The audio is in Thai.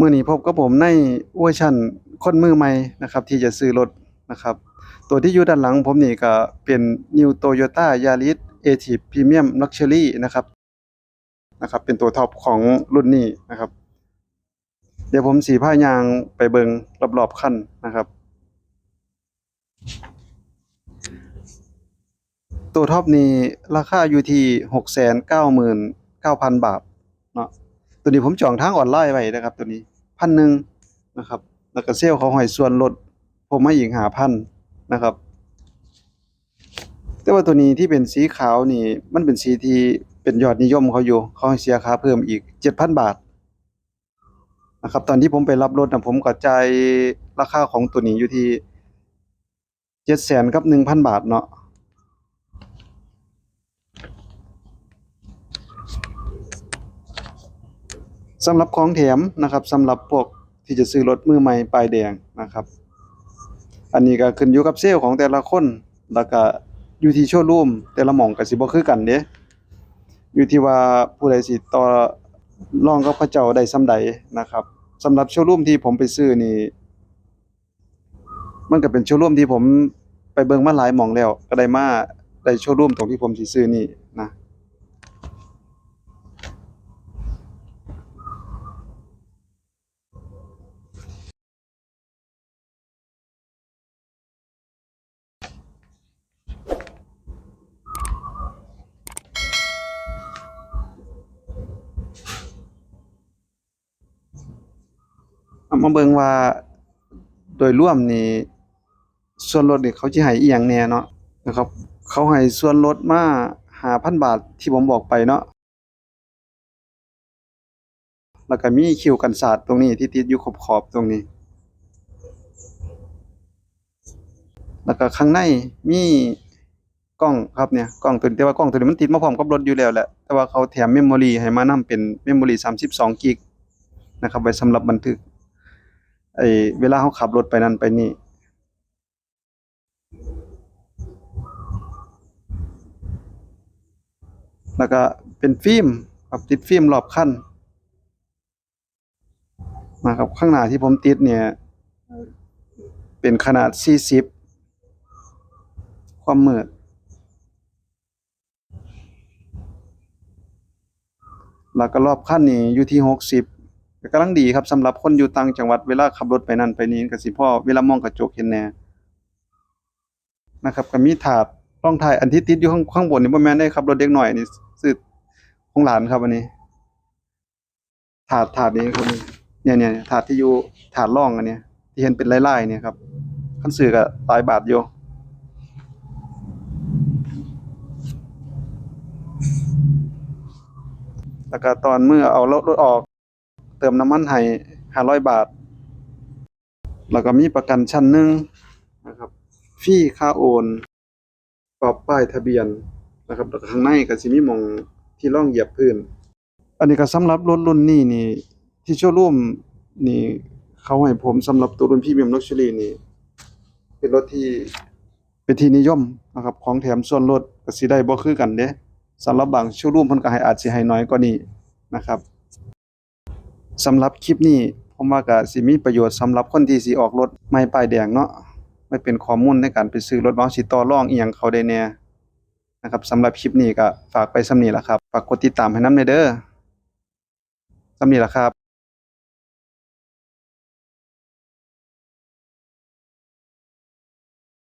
มื่อนี้พบกับผมในเวอร์ชันคนมือใหม่นะครับ ที่จะซื้อรถนะครับ ตัวที่อยู่ด้านหลังผมนี่ก็เป็น New Toyota Yaris Active Premium Luxury นะครับนะครับ เป็นตัวท็อปของรุ่นนี้นะครับ เดี๋ยวผมสีผ้ายางไปเบิงรอบๆคันนะครับ ตัวท็อปนี้ราคาอยู่ที่699,000บาทเนาะ ตัวนี้ผมจองทางออนไลน์ไว้นะครับ ตัวนี้พันหนึ่งนะครับแล้วก็เซลล์เขาให้ส่วนลดผมมาอีกหาพันนะครับ แต่ว่าตัวนี้ที่เป็นสีขาวนี่มันเป็นสีที่เป็นยอดนิยมเขาอยู่เขาให้เสียค่าเพิ่มอีก7,000บาทนะครับ ตอนที่ผมไปรับรถนะผมก็จ่ายราคาของตัวนี้อยู่ที่700,000กับ1,000บาทเนาะ สำหรับของแถมนะครับสำหรับพวกที่จะซื้อรถมือใหม่ป้ายแดงนะครับ อันนี้ก็ขึ้นอยู่กับเซลล์ของแต่ละคนแล้วก็อยู่ที่โชว์รูมแต่ละหม่องก็สิบ่คือกันเด้อยู่ที่ว่าผู้ใดสิต่อรองกับเขาเจ้าได้ส่ำใดนะครับสำหรับโชว์รูมที่ผมไปซื้อนี่มันก็เป็นโชว์รูมที่ผมไปเบิ่งมาหลายหม่องแล้ว ก็ได้มาได้โชว์รูมตรงที่ผมสิซื้อนี่นะ มาเบิ่งว่า โดยรวมนี่ส่วนลดนี่เขาสิให้อีหยังแน่เนาะนะครับ เขาให้ส่วนลดมา5,000 บาทที่ผมบอกไปเนาะแล้วก็มีคิวกันศาสตร์ตรงนี้ที่ติดอยู่ขอบๆตรงนี้ แล้วก็ข้างในมีกล้องครับเนี่ยกล้องตัวนี้แต่ว่ากล้องตัวนี้มันติดมาพร้อมกับรถอยู่แล้วแหละแต่ว่าเขาแถมเมมโมรีให้มานํเป็นเมมโมรี32กิกนะครับไว้สำหรับบันทึก ไอ้เวลาเขาขับรถไปนั่นไปนี่แล้วก็เป็นฟิล์มครับติดฟิล์มรอบคันนะครับข้างหน้าที่ผมติดเนี่ย เป็นขนาด 40 ความมืดแล้วก็รอบคันนี่อยู่ที่ 60 ก็กำลังดีครับสำหรับคนอยู่ต่างจังหวัดเวลาขับรถไปนั่นไปนี่ก็สิพ่อเวลามองกระจกเห็นแน่นะครับก็มีถาดรองท้ายอันที่ติดอยู่ข้างข้างบนนี่บ่แม่นได้ขับรถเด็กหน้อยนี่ซื้อของหลานครับอันนี้ ถาดถาดนี้ครับเนี่ยเนี่ยถาดที่อยู่ถาดรองอันเนี้ยที่เห็นเป็นลายๆเนี่ยครับคันซื้อก็หลายบาทอยู่แล้วก็ตอนเมื่อเอารถรถออก เติมน้ำมันให้500บาท แล้วก็มีประกันชั้นหนึ่งนะครับฟรีค่าโอนกรอบป้ายทะเบียนนะครับแล้วก็ข้างในก็สิมีมองที่ร่องเหยียบพื้น อันนี้ก็สำหรับรถรุ่นนี้นี่ ที่โชว์รูมนี่เขาให้ผมสำหรับตัวรุ่นพรีเมียมลักชัวรี่นี่ เป็นรถที่เป็นที่นิยมนะครับ ของแถมส่วนลดก็สิได้บ่คือกันเด้สำหรับบางโชว์รูมเพิ่นก็ให้อาจสิให้น้อยกว่านี้นะครับ สำหรับคลิปนี้ผมว่าก็สิมีประโยชน์สำหรับคนที่สิออกรถไม่ป้ายแดงเนาะไม่เป็นข้อมูลในการไปซื้อรถว่าสิต่อรองอีหยังเขาได้แน่นะครับสำหรับคลิปนี้ก็ฝากไปส่ำนี้ละครับฝากกดติดตามให้น้ำเด้อส่ำนี้ละครับ